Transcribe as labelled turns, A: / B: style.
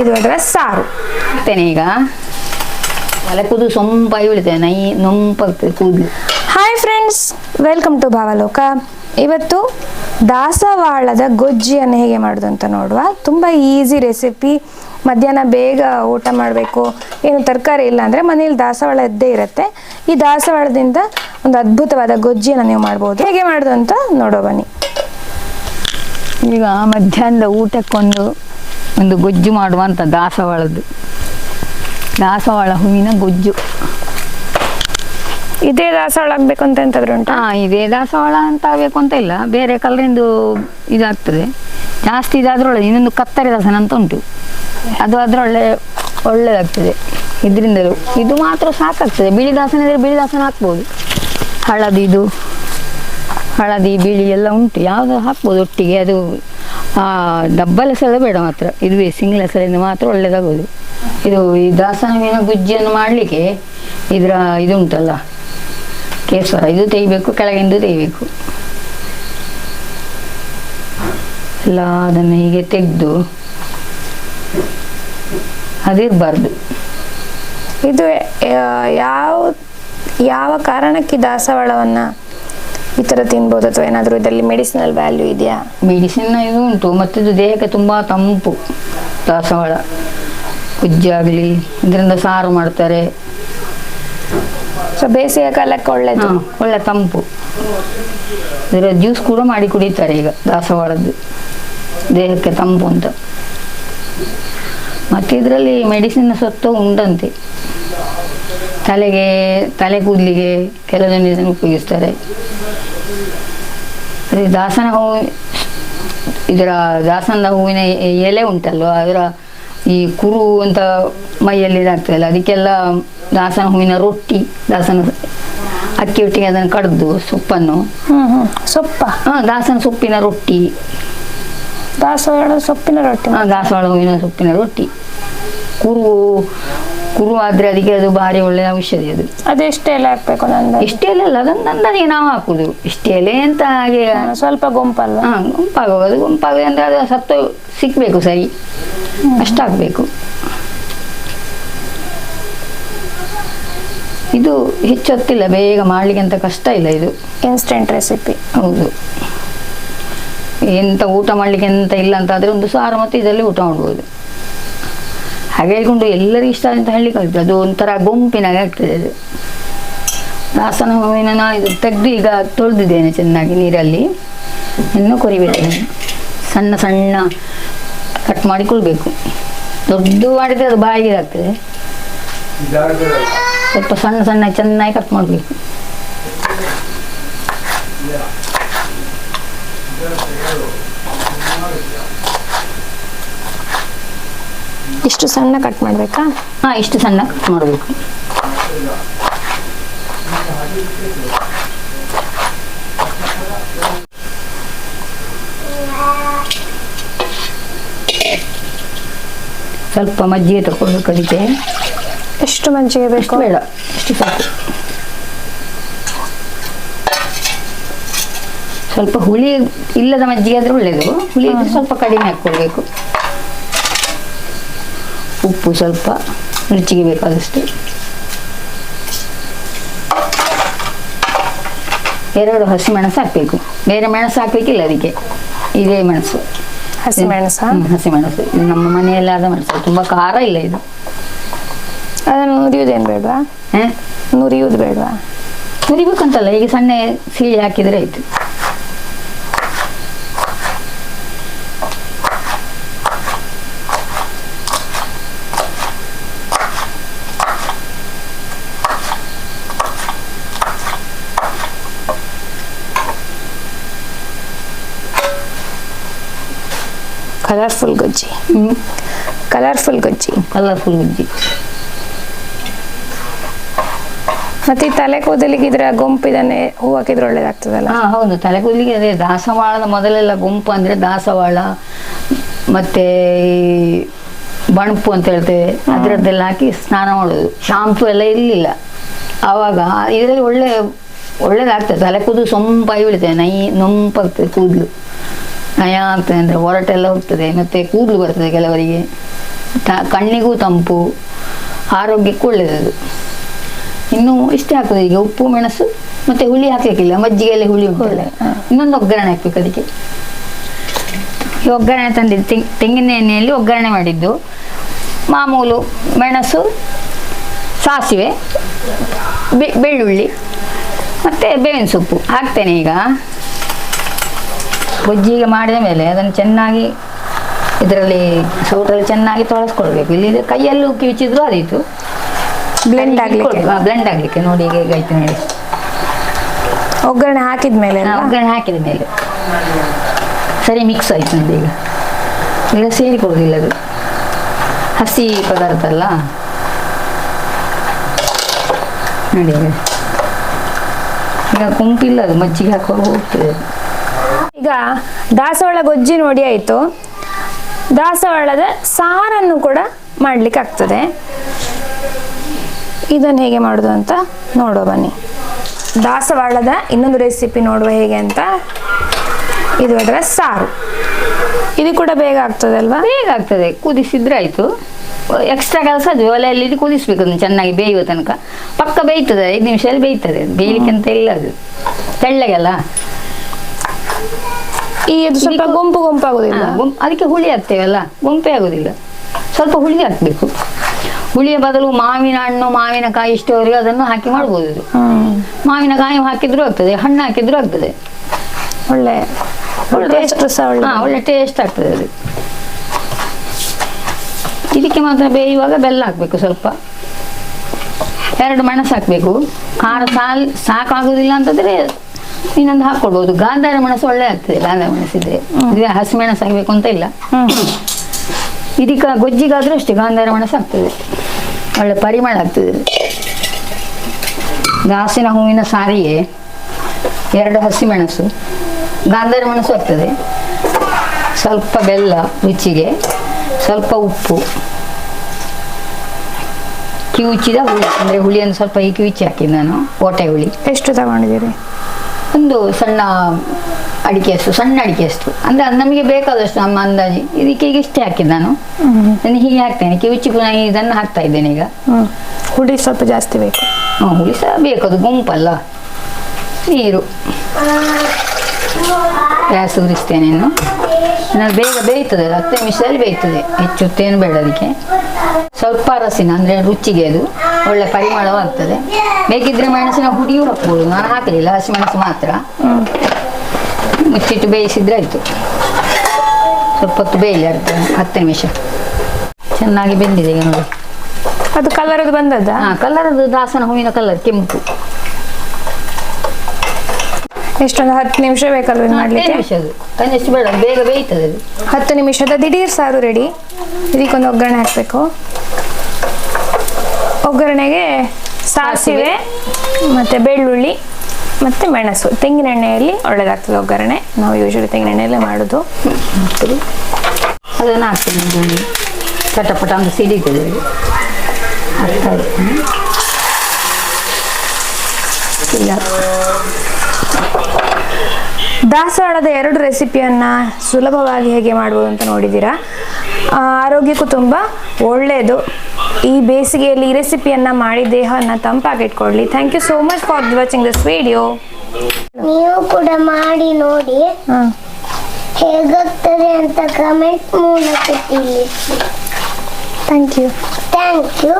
A: ಇದು ಅದರ ಸಾರು.
B: ತೆನೆ ಈಗ. ತಲೆ ಕೂದಲು ಸೊಂಪಾಗಿ ಬೀಳ್ತೇನೆ ನೈ ನೊಂಪಾಗ್ತದೆ ಕೂದಲು.
A: Hi friends welcome to Bhavaloka. ಇವತ್ತು ದಾಸವಾಳದ ಗೊಜ್ಜಿಯನ್ನು ಹೇಗೆ ಮಾಡೋದು ಅಂತ ನೋಡುವ. ತುಂಬ ಈಸಿ ರೆಸಿಪಿ ಮಧ್ಯಾಹ್ನ ಬೇಗ ಊಟ ಮಾಡಬೇಕು. ಏನು ತರಕಾರಿ ಇಲ್ಲ ಅಂದರೆ ಮನೇಲಿ ದಾಸವಾಳ ಇದ್ದೇ ಇರುತ್ತೆ. ಈ ದಾಸವಾಳದಿಂದ ಒಂದು ಅದ್ಭುತವಾದ ಗೊಜ್ಜಿಯನ್ನು ನೀವು ಮಾಡ್ಬೋದು. ಹೇಗೆ ಮಾಡೋದು ಅಂತ ನೋಡೋ ಬನ್ನಿ.
B: ಈಗ ಮಧ್ಯಾಹ್ನದ ಊಟಕ್ಕೊಂದು ಒಂದು ಗೊಜ್ಜು ಮಾಡುವಂಥ ದಾಸವಾಳದ್ದು ದಾಸವಾಳ ಹೂವಿನ ಗೊಜ್ಜು.
A: ಇದೇ ದಾಸವಾಳ ಆಗ್ಬೇಕು ಅಂತ ಎಂತಾದ್ರು ಉಂಟಾ?
B: ಹಾ ಇದೇ ದಾಸವಾಳ ಅಂತ ಆಗಬೇಕು ಅಂತ ಇಲ್ಲ. ಬೇರೆ ಕಲರಿಂದು ಇದಾಗ್ತದೆ. ಜಾಸ್ತಿ ಇದಾದ್ರೊಳಗೆ ಇನ್ನೊಂದು ಕತ್ತರಿ ದಾಸನ ಅಂತ ಉಂಟು. ಅದು ಅದರೊಳ್ಳೆ ಒಳ್ಳೇದಾಗ್ತದೆ. ಇದರಿಂದಲೂ. ಇದು ಮಾತ್ರ ಸಾಕಾಗ್ತದೆ. ಬಿಳಿ ದಾಸನ ಇದ್ರೆ ಬಿಳಿ ದಾಸನ ಹಾಕ್ಬೋದು. ಹಳದಿದು ಹಳದಿ ಬಿಳಿ ಎಲ್ಲ ಉಂಟು. ಯಾವುದು ಹಾಕ್ಬೋದು ಒಟ್ಟಿಗೆ. ಅದು ಆ, ಡಬ್ಬಲ್ ಹೆಸರು ಬೇಡ ಮಾತ್ರ. ಇದುವೇ ಸಿಂಗಲ್ ಹೆಸರಿಂದ ಮಾತ್ರ ಒಳ್ಳೇದಾಗೋದು. ಇದು ಈ ದಾಸನ ಮೀನ ಗುಜ್ಜಿಯನ್ನು ಮಾಡಲಿಕ್ಕೆ ಇದರ ಇದು ಉಂಟಲ್ಲ ಕೇಸರ. ಇದು ತೆಗಿಬೇಕು, ಕೆಳಗಿಂದ ತೆಗಿಬೇಕು. ಎಲ್ಲ ಅದನ್ನು ಹೀಗೆ ತೆಗೆದು ಅದಿರಬಾರ್ದು.
A: ಇದು ಯಾವ ಯಾವ ಕಾರಣಕ್ಕೆ ದಾಸವಾಳವನ್ನು ಈ ಥರ ತಿನ್ಬೋದು ಅಥವಾ ಏನಾದರೂ ಇದರಲ್ಲಿ ಮೆಡಿಸಿನಲ್ ವ್ಯಾಲ್ಯೂ ಇದೆಯಾ?
B: ಮೆಡಿಸಿನ್ ಇದು ಉಂಟು ಮತ್ತು ಇದು ದೇಹಕ್ಕೆ ತುಂಬ ತಂಪು ದಾಸವಾಳ ಗುಜ್ಜಾಗಲಿ ಇದರಿಂದ ಸಾರು ಮಾಡ್ತಾರೆ.
A: ಸೊ ಬೇಸಿಗೆ ಕಾಲಕ್ಕೆ ಒಳ್ಳೇದು.
B: ಹಾ, ಒಳ್ಳೆ ತಂಪು. ಇದರ ಜ್ಯೂಸ್ ಕೂಡ ಮಾಡಿ ಕುಡಿತಾರೆ ಈಗ ದಾಸವಾಳದ್ದು. ದೇಹಕ್ಕೆ ತಂಪು ಅಂತ. ಮತ್ತು ಇದರಲ್ಲಿ ಮೆಡಿಸಿನ್ ಸತ್ತು ಉಂಟಂತೆ. ತಲೆಗೆ ತಲೆ ಕೂದಲಿಗೆ ಕೆಲವು ಜನ ಇದನ್ನು ಉಪಯೋಗಿಸ್ತಾರೆ. ಅದೇ ದಾಸನ ಹೂವು ಇದರ ದಾಸನ ಹೂವಿನ ಎಲೆ ಉಂಟಲ್ವಾ ಅದರ ಈ ಕುರು ಅಂತ ಮೈಯಲ್ಲಿ ಇದಾಗ್ತದಲ್ಲ ಅದಕ್ಕೆಲ್ಲ ದಾಸನ ಹೂವಿನ ರೊಟ್ಟಿ ದಾಸನ ಅಕ್ಕಿ ಒಟ್ಟಿಗೆ ಅದನ್ನು ಕಡ್ದು ಸೊಪ್ಪನ್ನು.
A: ಸೊಪ್ಪ?
B: ದಾಸನ ಸೊಪ್ಪಿನ ರೊಟ್ಟಿ.
A: ದಾಸವಾಳ ಸೊಪ್ಪಿನ ರೊಟ್ಟಿ.
B: ದಾಸವಾಳ ಹೂವಿನ ಸೊಪ್ಪಿನ ರೊಟ್ಟಿ. ಕುರು ಕುರು ಆದರೆ ಅದಕ್ಕೆ ಅದು ಭಾರಿ ಒಳ್ಳೆಯ ಔಷಧಿ ಅದು.
A: ಅದೆಷ್ಟೆಲ್ಲ ಎಲೆ ಹಾಕ್ಬೇಕು ನಂದು.
B: ಇಷ್ಟೇ ಅಲ್ಲ ಅದನ್ನು ನಾವು ಹಾಕುದು. ಇಷ್ಟೇ ಎಲೆ ಅಂತ ಹಾಗೆ
A: ಸ್ವಲ್ಪ ಗುಂಪಲ್ಲ
B: ಹಾ ಗುಂಪಾಗೋದು ಗುಂಪಾಗೋದು ಅಂದ್ರೆ ಅದು ಸತ್ತು ಸಿಕ್ಬೇಕು ಸರಿ. ಅಷ್ಟಾಗಬೇಕು ಇದು ಹೆಚ್ಚೊತ್ತಿಲ್ಲ ಬೇಗ ಮಾಡ್ಲಿಕ್ಕೆ ಅಂತ ಕಷ್ಟ ಇಲ್ಲ ಇದು.
A: ಇನ್ಸ್ಟೆಂಟ್ ರೆಸಿಪಿ
B: ಹೌದು. ಎಂತ ಊಟ ಮಾಡ್ಲಿಕ್ಕೆ ಎಂತ ಇಲ್ಲ ಅಂತ ಆದ್ರೆ ಒಂದು ಸಾರು ಮತ್ತು ಇದರಲ್ಲಿ ಊಟ ಮಾಡ್ಬೋದು. ಹಾಗೆ ಹೇಳ್ಕೊಂಡು ಎಲ್ಲರಿಗೂ ಇಷ್ಟ ಅಂತ ಹೇಳಿ ಆಗ್ತದೆ ಅದು ಒಂಥರ ಗುಂಪಿನಾಗೆ ಆಗ್ತದೆ ಅದು. ದಾಸನ ಹೂವಿನ ನಾ ಇದು ತೆಗೆದು ಈಗ ತೊಳೆದಿದ್ದೇನೆ ಚೆನ್ನಾಗಿ ನೀರಲ್ಲಿ. ಇನ್ನು ಕೊರಿಬೇಕು ಸಣ್ಣ ಸಣ್ಣ ಕಟ್ ಮಾಡಿಕೊಳ್ಬೇಕು ದೊಡ್ಡ ಮಾಡಿದ್ರೆ ಅದು ಬಾಯಿಗೆ ಆಗ್ತದೆ ಸ್ವಲ್ಪ ಸಣ್ಣ ಸಣ್ಣ ಚೆನ್ನಾಗಿ ಕಟ್ ಮಾಡಬೇಕು.
A: ಇಷ್ಟು ಸಣ್ಣ ಕಟ್ ಮಾಡಬೇಕಾ?
B: ಹಾ ಇಷ್ಟು ಸಣ್ಣ ಕಟ್ ಮಾಡಬೇಕು. ಸ್ವಲ್ಪ ಮಜ್ಜಿಗೆ ತಗೊಳ್ಬೇಕು ಅದಕ್ಕೆ.
A: ಎಷ್ಟು ಮಜ್ಜಿಗೆ ಬೇಕು?
B: ಬೇಡ ಎಷ್ಟು ಸಾಕು. ಸ್ವಲ್ಪ ಹುಳಿ ಇಲ್ಲದ ಮಜ್ಜಿಗೆ ಆದರೆ ಒಳ್ಳೇದು. ಹುಳಿ ಸ್ವಲ್ಪ ಕಡಿಮೆ ಹಾಕ್ಕೊಳ್ಬೇಕು. ಉಪ್ಪು ಸ್ವಲ್ಪ ರುಚಿಗೆ ಬೇಕಾದಷ್ಟು. ಎರಡು ಹಸಿ ಮೆಣಸು ಹಾಕಬೇಕು. ಬೇರೆ ಮೆಣಸು ಹಾಕ್ಲಿಕ್ಕಿಲ್ಲ ಅದಕ್ಕೆ. ಇದೇ ಮೆಣಸು.
A: ಹಸಿ ಮೆಣಸು
B: ಹಸಿ ಮೆಣಸು ನಮ್ಮ ಮನೆಯಲ್ಲಾದ ಮೆಣಸು. ತುಂಬಾ ಖಾರ ಇಲ್ಲ ಇದು.
A: ಅದನ್ನು ನುರಿಯುವುದೇನು ಬೇಡವಾ?
B: ಹ?
A: ನುರಿಯುವುದು ಬೇಡವಾ?
B: ನುರಿಬೇಕಂತಲ್ಲ ಈಗ ಸಣ್ಣ ಸೀಳಿ ಹಾಕಿದ್ರೆ ಆಯ್ತು.
A: ಕಲರ್ಫುಲ್ ಗೊಜ್ಜಿ ಕಲರ್ಫುಲ್ ಗೊಜ್ಜಿ
B: ಕಲರ್ಫುಲ್ ಗೊಜ್ಜಿ
A: ಮತ್ತೆ ಈ ತಲೆ ಕೂದಲಿಗೆ ಇದ್ರ ಇದನ್ನೇ ಹೂ ಹಾಕಿದ್ರೆ ಒಳ್ಳೇದಾಗ್ತದಲ್ಲ?
B: ಹಾ ಹೌದು. ತಲೆ ಕೂದಲಿಗೆ ಅದೇ ದಾಸವಾಳದ ಮೊದಲೆಲ್ಲ ಗುಂಪು ಅಂದ್ರೆ ದಾಸವಾಳ ಮತ್ತೆ ಈ ಬಣಪು ಅಂತ ಹೇಳ್ತೇವೆ. ಅದರದ್ದೆಲ್ಲ ಹಾಕಿ ಸ್ನಾನ ಮಾಡೋದು. ಶಾಂಪು ಎಲ್ಲ ಇರಲಿಲ್ಲ. ಆವಾಗ ಇದರಲ್ಲಿ ಒಳ್ಳೆ ಒಳ್ಳೇದಾಗ್ತದೆ. ತಲೆ ಕೂದಲು ಸೊಂಪಾಗಿ ಬೀಳ್ತೇವೆ ನೈ ನೊಂಪಾಗ್ತದೆ ಕೂದಲು. ನಯ ಆಗ್ತದೆ ಅಂದರೆ ಹೊರಟೆಲ್ಲ ಹೋಗ್ತದೆ ಮತ್ತೆ ಕೂದಲು ಬರ್ತದೆ ಕೆಲವರಿಗೆ. ತ- ಕಣ್ಣಿಗೂ ತಂಪು ಆರೋಗ್ಯಕ್ಕೂ ಒಳ್ಳೆಯದು ಇನ್ನು ಇಷ್ಟೇ ಹಾಕ್ತದೆ ಈಗ ಉಪ್ಪು ಮೆಣಸು ಮತ್ತೆ ಹುಳಿ ಹಾಕಲಿಕ್ಕಿಲ್ಲ ಮಜ್ಜಿಗೆಯಲ್ಲಿ ಹುಳಿ ಉಂಟಲ್ಲ. ಇನ್ನೊಂದು ಒಗ್ಗರಣೆ ಹಾಕ್ಬೇಕು ಅದಕ್ಕೆ. ಈ ಒಗ್ಗರಣೆ ತಂದಿದ್ದು ತೆಂಗ್ ತೆಂಗಿನ ಎಣ್ಣೆಯಲ್ಲಿ ಒಗ್ಗರಣೆ ಮಾಡಿದ್ದು. ಮಾಮೂಲು ಮೆಣಸು ಸಾಸಿವೆ ಬೆ- ಬೆಳ್ಳುಳ್ಳಿ ಮತ್ತು ಬೇವಿನ ಸೊಪ್ಪು. ಹಾಕ್ತೇನೆ ಈಗ. ಗೊಜ್ಜಿಗೆ ಮಾಡಿದ ಮೇಲೆ ಅದನ್ನು ಚೆನ್ನಾಗಿ ಇದರಲ್ಲಿ ಸೌಟಲ್ಲಿ ಚೆನ್ನಾಗಿ ತೊಳಸ್ಕೊಳ್ಬೇಕು. ಇಲ್ಲಿ ಉಕ್ಕಿ ಕಿವಿಚಿದ್ರು ಅದಿತ್ತು.
A: ಬ್ಲೆಂಡ್ ಆಗ್ಲಿಕ್ಕೆ?
B: ಬ್ಲೆಂಡ್ ಆಗಲಿಕ್ಕೆ. ನೋಡಿ ಈಗ ಹೇಗಾಯ್ತು ನೋಡಿ.
A: ಒಗ್ಗರಣೆ
B: ಹಾಕಿದ
A: ಮೇಲೆ
B: ಒಗ್ಗರಣೆ ಹಾಕಿದ ಮೇಲೆ. ಸರಿ ಮಿಕ್ಸ್ ಆಯ್ತು ನೋಡಿ ಈಗ. ಈಗ ಸೇರಿಕೊಳ್ಳೋದಿಲ್ಲ ಅದು. ಹಸಿ ಪದಾರ್ಥ ಅಲ್ಲ. ನೋಡಿ ಈಗ. ಈಗ ಕುಂಪಿಲ್ಲ ಅದು ಮಜ್ಜಿಗೆ ಹಾಕುವಾಗ ಹೋಗ್ತದೆ
A: ಈಗ ದಾಸವಾಳ ಗೊಜ್ಜಿ ನೋಡಿ ಆಯಿತು. ದಾಸವಾಳದ ಸಾರನ್ನು ಕೂಡ ಮಾಡ್ಲಿಕ್ಕೆ ಆಗ್ತದೆ. ಇದನ್ನು ಹೇಗೆ ಮಾಡೋದು ಅಂತ ನೋಡುವ ಬನ್ನಿ. ದಾಸವಾಳದ ಇನ್ನೊಂದು ರೆಸಿಪಿ ನೋಡುವ ಹೇಗೆ ಅಂತ. ಇದು ಅದರ ಸಾರು. ಇದು ಕೂಡ ಬೇಗ ಆಗ್ತದಲ್ವಾ
B: ಬೇಗ ಆಗ್ತದೆ. ಕುದಿಸಿದ್ರೆ ಆಯ್ತು. ಎಕ್ಸ್ಟ್ರಾ ಕೆಲಸ ಅದು ಒಲೆಯಲ್ಲಿ ಇದು ಕುದಿಸ್ಬೇಕು ಅದನ್ನು ಚೆನ್ನಾಗಿ ಬೇಯುವ ತನಕ. ಪಕ್ಕ ಬೇಯ್ತದೆ ಐದು ನಿಮಿಷದಲ್ಲಿ ಬೇಯ್ತದೆ. ಬೇಯಲಿಕ್ಕೆ ಅಂತ ಇಲ್ಲ ಅದು. ತೆಳ್ಳಗೆಲ್ಲ.
A: ಈ ಇದು ಸ್ವಲ್ಪ ಗೊಂಪು
B: ಗುಂಪು ಆಗುದಿಲ್ಲ ಅದಕ್ಕೆ ಹುಳಿ ಹಾಕ್ತೇವಲ್ಲ? ಗುಂಪೆ ಆಗೋದಿಲ್ಲ. ಸ್ವಲ್ಪ ಹುಳಿ ಹಾಕ್ಬೇಕು. ಹುಳಿಯ ಬದಲು ಮಾವಿನ ಹಣ್ಣು ಮಾವಿನಕಾಯಿ ಇಷ್ಟವರೆಗೆ ಅದನ್ನು ಹಾಕಿ ಮಾಡ್ಬೋದು. ಇದು. ಮಾವಿನಕಾಯಿ ಹಾಕಿದ್ರು ಆಗ್ತದೆ ಹಣ್ಣು ಹಾಕಿದ್ರು ಆಗ್ತದೆ.
A: ಒಳ್ಳೆ ಟೇಸ್ಟ್ ಸಹ ಒಳ್ಳೆ
B: ಒಳ್ಳೆ ಟೇಸ್ಟ್ ಆಗ್ತದೆ ಅದು. ಇದಕ್ಕೆ ಮಾತ್ರ ಬೇಯುವಾಗ ಬೆಲ್ಲ ಹಾಕ್ಬೇಕು ಸ್ವಲ್ಪ. ಎರಡು ಮೆಣಸು ಹಾಕಬೇಕು. ಖಾರ ಸಾಲ್ ಸಾಕಾಗೋದಿಲ್ಲ ಅಂತಂದ್ರೆ ಇನ್ನೊಂದು ಹಾಕ್ಕೊಳ್ಬೋದು ಗಾಂಧಾರ ಮೆಣಸು ಒಳ್ಳೆ ಆಗ್ತದೆ ಗಾಂಧಾರ ಮೆಣಸಿದ್ರೆ ಇದು ಹಸಿ ಮೆಣಸು ಹಾಕಬೇಕು ಅಂತ ಇಲ್ಲ. ಇದಕ್ಕ ಗೊಜ್ಜಿಗಾದ್ರೂ ಅಷ್ಟೇ ಗಾಂಧಾರ ಮೆಣಸು ಆಗ್ತದೆ. ಒಳ್ಳೆ ಪರಿಮಳ ಆಗ್ತದೆ. ದಾಸಿನ ಹೂವಿನ ಸಾರಿಗೆ ಎರಡು ಹಸಿಮೆಣಸು. ಗಾಂಧಾರ ಮೆಣಸು ಆಗ್ತದೆ. ಸ್ವಲ್ಪ ಬೆಲ್ಲ ರುಚಿಗೆ ಸ್ವಲ್ಪ ಉಪ್ಪು. ಕಿವುಚಿದ ಹುಳಿ. ಅಂದರೆ ಹುಳಿಯನ್ನು ಸ್ವಲ್ಪ ಈ ಕಿವುಚಿ ಹಾಕಿದ್ದು ನಾನು ಓಟೆ ಹುಳಿ.
A: ಎಷ್ಟು ತಗೊಂಡಿದ್ದೀರಿ?
B: ಒಂದು ಸಣ್ಣ ಅಡಿಕೆ ಅಷ್ಟು ಸಣ್ಣ ಅಡಿಕೆಯಷ್ಟು. ಅಂದರೆ ಅದು ನಮಗೆ ಬೇಕಾದಷ್ಟು ನಮ್ಮ ಅಂದಾಜು. ಇದಕ್ಕೆ ಈಗ ಇಷ್ಟೇ ಹಾಕಿದ್ದು ನಾನು. ನಾನು ಹೀಗೆ ಹಾಕ್ತೇನೆ. ಕಿವಿಚಿ ಪುನಃ ಇದನ್ನು ಹಾಕ್ತಾ ಇದ್ದೇನೆ ಈಗ.
A: ಹುಳಿ ಸ್ವಲ್ಪ ಜಾಸ್ತಿ ಬೇಕು.
B: ಹ್ಮ್, ಹುಳಿ ಸಹ ಬೇಕು. ಅದು ಗುಂಪಲ್ಲ. ನೀರು. ಗ್ಯಾಸ್ ಉರಿಸ್ತೇನೆ ಇನ್ನು. ನಾನು ಬೇಗ ಬೇಯ್ತದೆ. ಹತ್ತು ನಿಮಿಷದಲ್ಲಿ ಬೇಯ್ತದೆ. ಹೆಚ್ಚು ಬೇಡ ಅದಕ್ಕೆ ಸ್ವಲ್ಪ ಅರಸಿನ ಅಂದ್ರೆ ರುಚಿಗೆ ಅದು ಒಳ್ಳೆ ಪರಿಮಳವಾಗ್ತದೆ ಬೇಕಿದ್ರೆ ಮೆಣಸಿನ ಹುಡಿಯೂ ಹಾಕ್ಬೋದು. ನಾನು ಹಾಕಲಿಲ್ಲ ಹಸಿಮೆಣಸು ಮಾತ್ರ. ಮುಚ್ಚಿಟ್ಟು ಬೇಯಿಸಿದ್ರೆ ಆಯ್ತು. ಸ್ವಲ್ಪ ಹೊತ್ತು ಬೇಯಲಿ ಅರ್ಧ ಹತ್ತು ನಿಮಿಷ. ಚೆನ್ನಾಗಿ ಬೆಂದಿದೆ ಈಗ ನೋಡಿ.
A: ಅದು ಕಲರ್ ಅದು ಬಂದದ್ದ?
B: ಹಾ ಕಲರ್ ದಾಸನ ಹೂವಿನ ಕಲರ್ ಕೆಂಪು.
A: ಎಷ್ಟೊಂದು ಹತ್ತು ನಿಮಿಷ ಬೇಕಲ್ವ ಇದು ಮಾಡ್ಲಿಕ್ಕೆ.
B: ನಿಮಿಷ ಬೇಡ ಬೇಗ ಬೇಯ್ತದೆ
A: ಹತ್ತು ನಿಮಿಷದ ದಿಢೀರ್ ಸಾರು ರೆಡಿ ಇದಕ್ಕೊಂದು ಒಗ್ಗರಣೆ ಹಾಕಬೇಕು. ಒಗ್ಗರಣೆಗೆ ಸಾಸಿವೆ ಮತ್ತು ಬೆಳ್ಳುಳ್ಳಿ ಮತ್ತು ಮೆಣಸು. ತೆಂಗಿನ ಎಣ್ಣೆಯಲ್ಲಿ ಒಳ್ಳೆಯದಾಗ್ತದೆ ಒಗ್ಗರಣೆ. ನಾವು ಯೂಶ್ವಲಿ ತೆಂಗಿನ ಎಣ್ಣೆಯಲ್ಲೇ ಮಾಡೋದು.
B: ಅದನ್ನು ಹಾಕ್ತೀನಿ ಚಟಪಟ ಅಂತ ಸಿಡಿತದೆ. ಇಲ್ಲ.
A: ದಾಸವಾಳದ ಎರಡು ರೆಸಿಪಿಯನ್ನು ಸುಲಭವಾಗಿ ಹೇಗೆ ಮಾಡ್ಬೋದು ಅಂತ ನೋಡಿದ್ದೀರಾ? ಆರೋಗ್ಯಕ್ಕೂ ತುಂಬ ಒಳ್ಳೆಯದು ಈ ಬೇಸಿಗೆಯಲ್ಲಿ ಈ ರೆಸಿಪಿಯನ್ನು ಮಾಡಿ ದೇಹವನ್ನು ತಂಪಾಗಿಟ್ಕೊಳ್ಳಿ thank you so much for watching this video
C: ನೀವು ಕೂಡ ಮಾಡಿ ನೋಡಿ. ಹೇಗಾಗ್ತದೆ ಅಂತ ಕಮೆಂಟ್ ಮೂಲಕ ತಿಳಿಸಿ.
A: Thank you
C: thank you